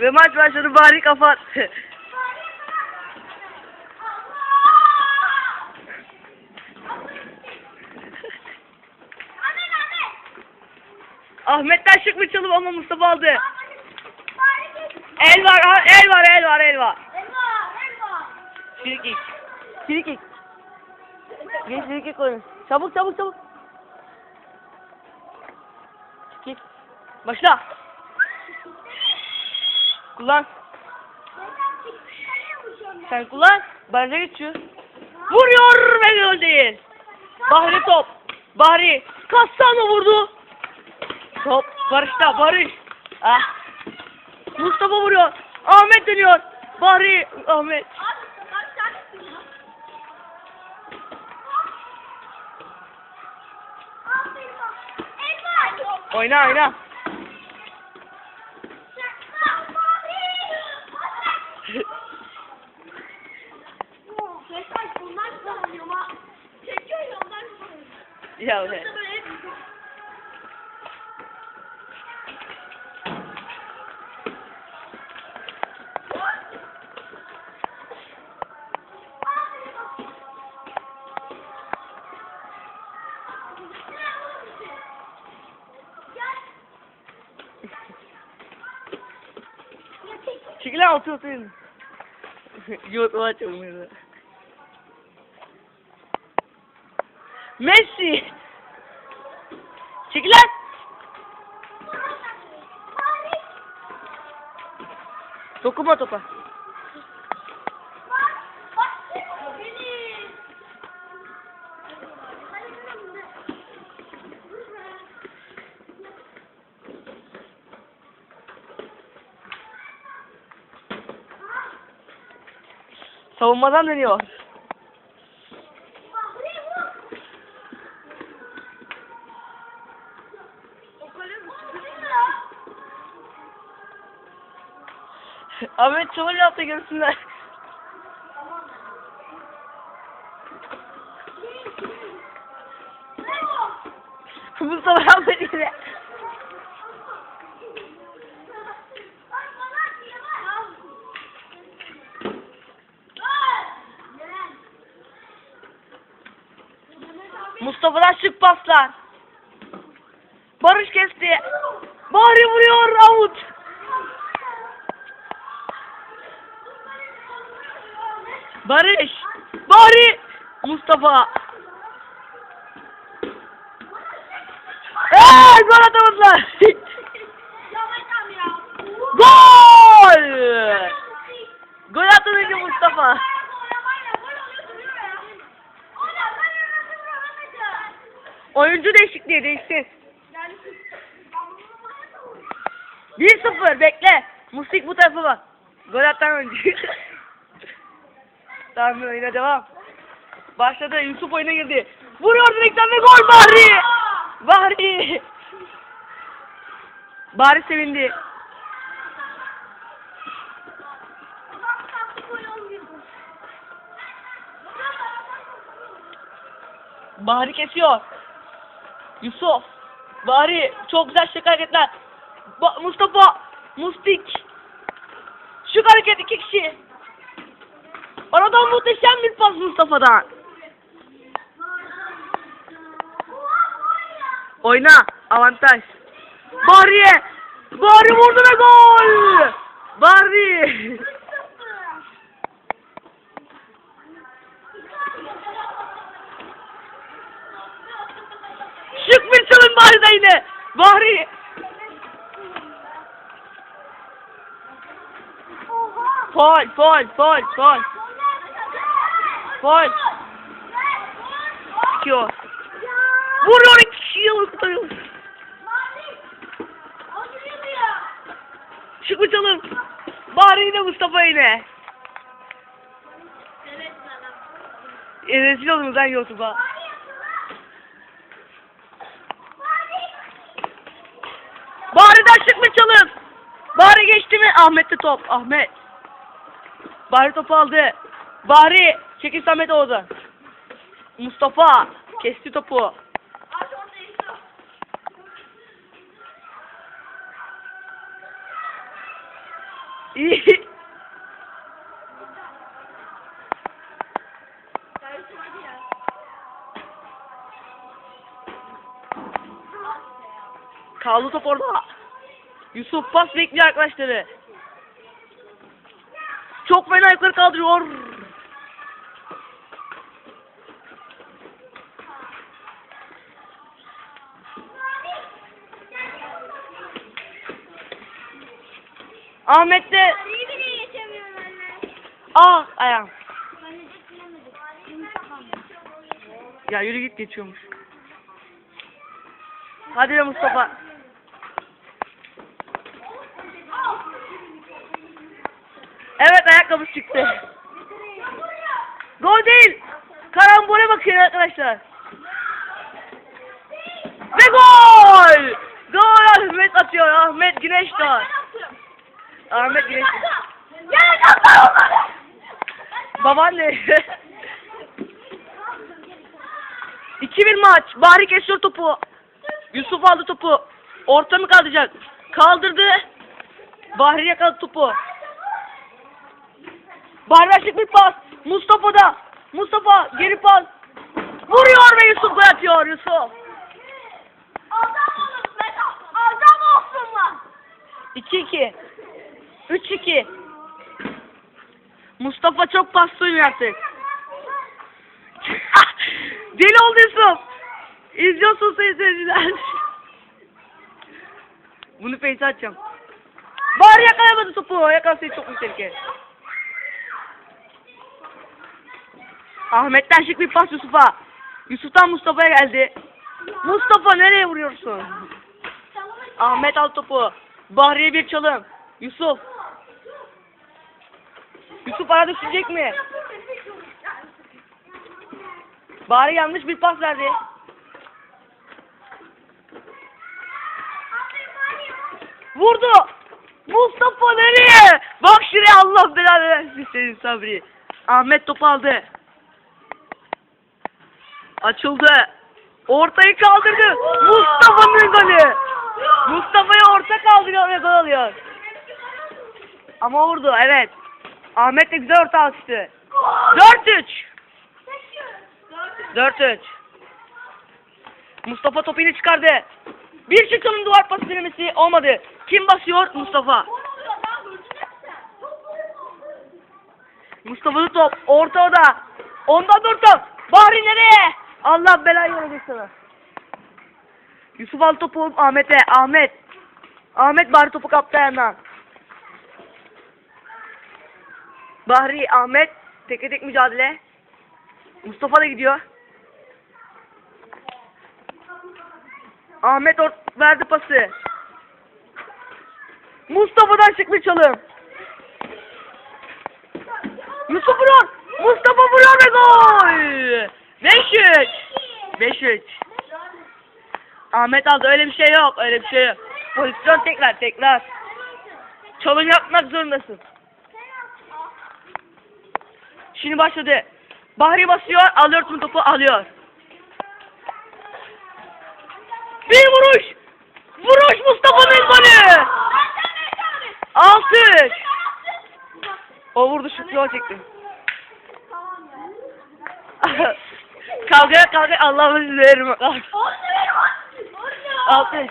Ve maç başladı bari kapat. Ahmet'ten şık bir çalım ama Mustafa aldı. El var, el var, el var, el var. Frikik. Frikik. Geç frikik oyun. Çabuk çabuk çabuk. Git. Başla. Kullan. Sen kullan. Bence geçiyor. Vuruyor ve gol değil. Bahri top. Bahri. Kassano vurdu. Top. Barış'ta. Barış. Ah. Mustafa vuruyor. Ahmet dönüyor. Bahri. Ahmet. Oyna oyna. Ya ne? Çekil lan otur otur. Yok aç olmuyor. Messi. Çekil lan. Dokunma topa. Savunmadan dönüyor. Ahmet çabuk yaptı görsünler. Mustafa Ahmet yine. Mustafa'dan şık paslar. Barış kesti. Bahri vuruyor out. Barış. Bahri. Mustafa. Eee gol atamadılar. gol. Gol attı Mustafa. Oyuncu değişikliği değişsin. 1-0 bekle. Musik bu tarafa bak. Gol atan oyuncu. tamam oyuna devam. Başladı Yusuf oyuna girdi. Vuruyor direkten ve gol Bahri. Bahri. Bahri sevindi. Bahri kesiyor. Yusuf. Bahri çok güzel şık hareketler. Ba Mustafa. Mustik. Şık hareket iki kişi. Aradan muhteşem bir pas Mustafa'dan. Oyna. Avantaj. Bahri'ye. Bahri vurdu ve gol. Bahri. Şık bir çalım Bahri'de yine. Bahri. Faul, faul, faul, faul. Faul. Çıkıyor. Vuruyor iki kişiyi ortaya. Şık bir çalım. Bahri yine Mustafa yine. E, rezil oldunuz lan YouTube'a. Bahri'den şık bir çalım. Bahri geçti mi? Ahmet'te top. Ahmet. Bahri topu aldı. Bahri çekil Samet Oğuz'a. Mustafa kesti topu. İyi. Kaldı top orada. Yusuf pas bekliyor arkadaşları. Çok fena yukarı kaldırıyor. Ahmet de ah ayağım. De. Ya yürü git geçiyormuş. Hadi be Mustafa. Evet ayakkabısı çıktı. Gol değil. Karambole bakın arkadaşlar. Ve gol! Gol Ahmet atıyor. Ahmet Güneş Doğan. Ahmet Güneş. Ya yapma onları. Babaanne. 2-1 maç. Bahri kesiyor topu. Yusuf aldı topu. Orta mı kaldıracak? Kaldırdı. Bahri yakaladı topu. Bahri açık bir pas. Mustafa da. Mustafa geri pas. Vuruyor ve Yusuf gol atıyor Yusuf. Adam Meta. Adam olsun lan. 2-2. 3-2. Mustafa çok pas oynuyor artık. Deli oldu Yusuf. İzliyorsun sayın seyirciler. Bunu face atacağım. Bari yakalayamadı topu. Yakalasaydı çok büyük tehlike. Ahmet'ten şık bir pas Yusuf'a. Yusuf'tan Mustafa'ya geldi. Mustafa nereye vuruyorsun? Ahmet al topu. Bahriye bir çalım. Yusuf. Yusuf arada düşecek mi? Bahri yanlış bir pas verdi. Vurdu. Mustafa nereye? Bak şuraya Allah belanı versin senin Sabri. Ahmet topu aldı. Açıldı. Ortayı kaldırdı. Mustafa'nın golü. Mustafa'ya orta kaldırıyor ve gol alıyor. Ama vurdu evet. Ahmet de güzel orta açtı. 4-3. 4-3. Mustafa topu yine çıkardı. Bir çıkalım duvar pası denemesi olmadı. Kim basıyor? Mustafa. Mustafa'nın top. Orta oda. Ondan top. Bahri nereye? Allah belayı verecek sana. Yusuf al topu Ahmet'e. Ahmet. Ahmet Bahri topu kaptı ayağından. Bahri, Ahmet. Teke tek mücadele. Mustafa da gidiyor. Ahmet or verdi pası. Mustafa'dan çıkmış çalım. Yusuf vuruyor. Mustafa vuruyor ve gol. 5-3. 5-3. Ahmet aldı öyle bir şey yok öyle bir şey yok. Pozisyon tekrar tekrar. Çalım yapmak zorundasın. Şimdi başladı. Bahri basıyor alıyor topu alıyor. Bir vuruş. Vuruş Mustafa'nın golü. 6-3. O vurdu şut yol çekti. kavga kavga Allah'ım size veririm. 6-3.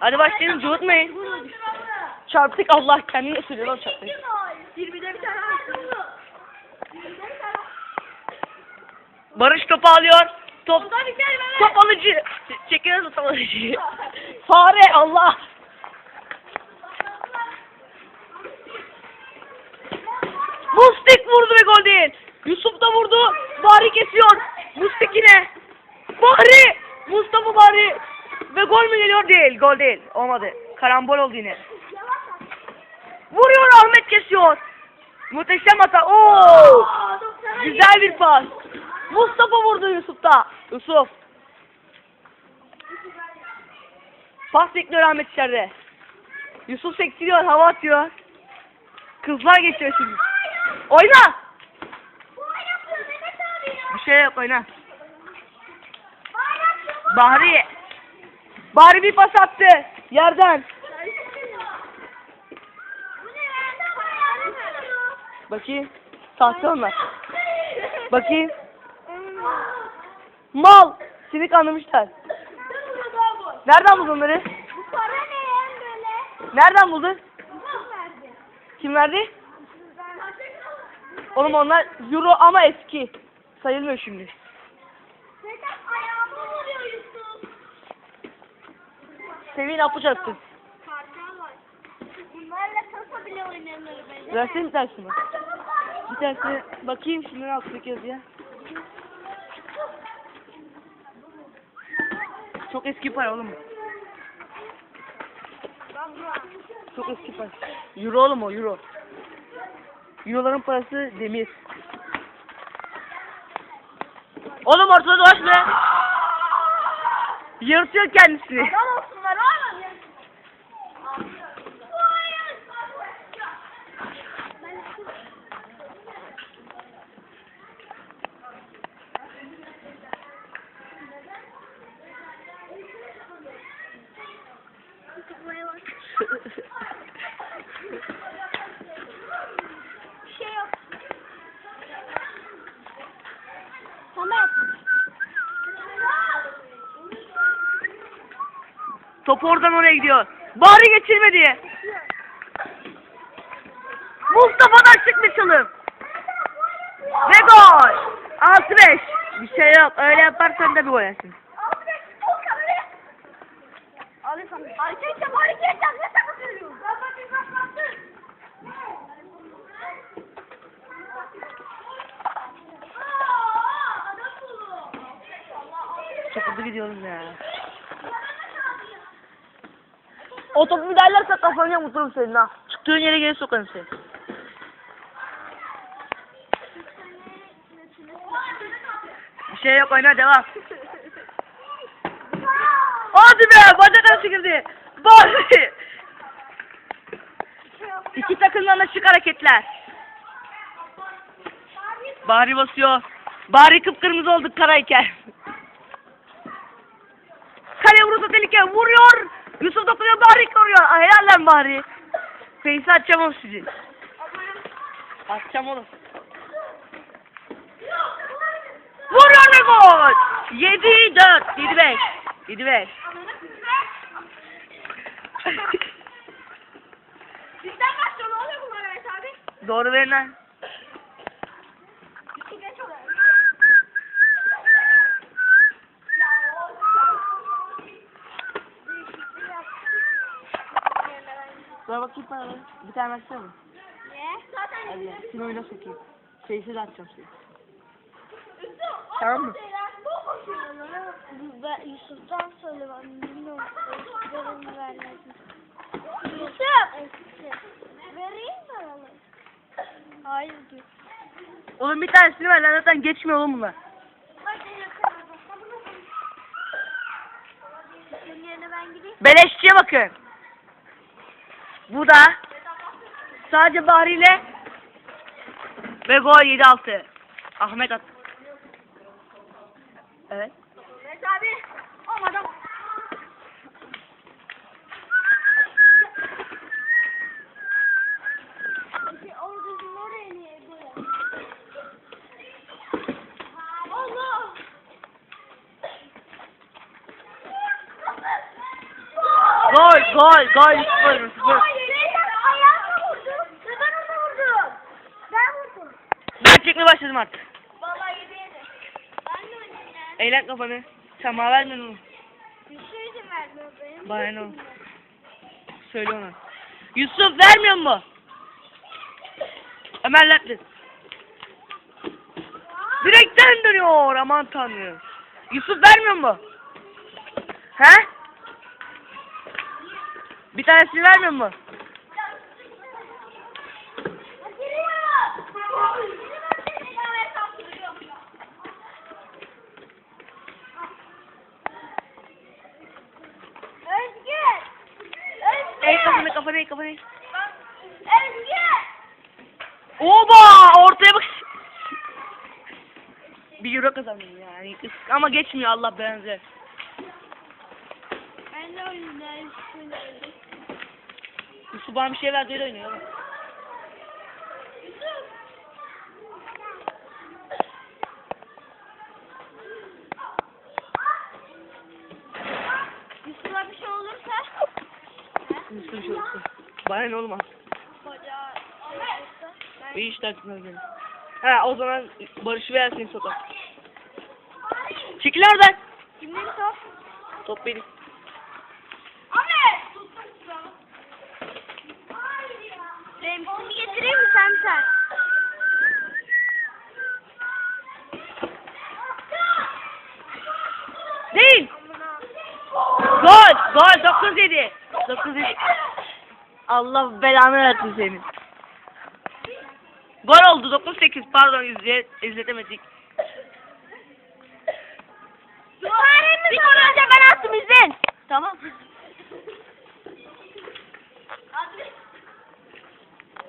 Hadi başlayalım cıvıtmayın. Çarptık Allah kendini söylüyor lan çarptık. 20'de bir tane Barış topu alıyor. Top top alıcı. Çekiyoruz top alıcı. Fare Allah. Mustik vurdu ve gol değil. Yusuf da vurdu. Bari kesiyor. Mustik yine. Bari. Mustafa Bari. Ve gol mü geliyor? Değil. Gol değil. Olmadı. Karambol oldu yine. Vuruyor Ahmet kesiyor. Muhteşem hata. Oo. Aa, 90'a Güzel bir pas. Mustafa vurdu Yusuf'ta. Yusuf. Pas bekliyor Ahmet içeride. Yusuf sektiriyor, hava atıyor. Kızlar geçiyor şimdi. Oyna. Bir şey yok oyna. Bahri. Bahri bir pas attı. Yerden. Bakayım. Sahte onlar. Bakayım. Mal. Seni kandırmışlar. Nereden buldun onları? Bu para ne böyle? Nereden buldun? Kim verdi? Oğlum onlar euro ama eski. Sayılmıyor şimdi. Kartal var. Bunlarla kasa bile oynanır bence. Versene bir tanesini. Bir tanesini bakayım şimdi ne altındaki yazıya. Çok eski para oğlum. Çok eski para. Euro oğlum o euro. Euroların parası demir. Oğlum ortada dolaş be. Yaratıyor kendisini. Adam olsunlar oğlum. Bir şey yok. Samet. Top oradan oraya gidiyor. Bari geçirme diye. Mustafa'dan çıkmış çalım. Ve gol. 6-5. Bir şey yok. Öyle yaparsan da bir gol yersin. Hareket yap, hareket yap. Ne takılıyorsun? Ben bakayım, bak, baktım. Çok hızlı gidiyorum ya. O topu bir derlerse kafanı yamuturum senin ha. Çıktığın yere geri sokarım seni. Bir şey yok oyna devam. Hadi be bacak arası girdi. Bari. İki takımdan da şık hareketler. Bari basıyor. Bari kıpkırmızı olduk karayken. Kale vurursa tehlike vuruyor. Yusuf dokunuyor Bari vuruyor. Ay, Helal lan Bari. Face'i atacağım oğlum sizi. Atacağım oğlum. Vuruyor ve gol. 7 4 7 5. 7 5. Bizden başlıyor, ne oluyor bunlar Mehmet abi? Doğru verin lan. Dur bakayım bana. Bir tane versene mi? Ne? Zaten Hadi. Şimdi oyuna sokayım. De atacağım. Üstü, Tamam mı? Ben Yusuf'tan söyle ben bilmiyorum. Eskilerini vermedim. Yusuf! Vereyim mi onu? Hayır diyor. Oğlum bir tanesini ver lan zaten geçmiyor oğlum bunlar. Hadi yakaladım. Senin yerine ben gideyim. Beleşçiye bakın. Bu da sadece Bahri ile ve gol 7-6. Ahmet attı. Evet. Mehmet abi. Olmadı. Peki orada oraya niye böyle? Allah! Gol, gol, gol. Sıfır, sıfır. Hayır, ben ayağımla vurdum. Ve ben onu vurdum. Ben vurdum. Ben çekmeye başladım artık. Vallahi yedi yedi. Ben de oynayayım yani. Eğlen kafanı. Sen bana vermiyorsun oğlum. Bir şey izin vermiyor benim. Bana ne oğlum? Söyle ona. Yusuf vermiyor mu? Ömer Latlı. Direkten dönüyor aman tanrım. Yusuf vermiyor mu? He? Bir tanesini vermiyor mu? Ey kafanı kafanı ey kafanı. Özgür! Oba ortaya bak. Bir euro kazandım yani. Ama geçmiyor Allah benzer. Ben de oynayayım. Su bana bir şey verdi öyle oynuyor. Yusuf'a bir şey olursa. Yusuf'a bir şey olursa. Bana ne olmaz. Koca. Bir iş dertine gelin. Ha o zaman Barış'ı versin sokağa. Çekil oradan. Kimin top? Top benim. Gol. Gol. 9 7. 9 7. Allah belanı versin senin. Gol oldu 9 8 pardon izle, izletemedik. Bir gol önce ben attım izlen. Tamam.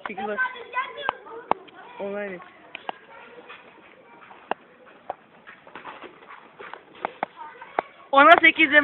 Çekil bak. Online. Ona 8 ve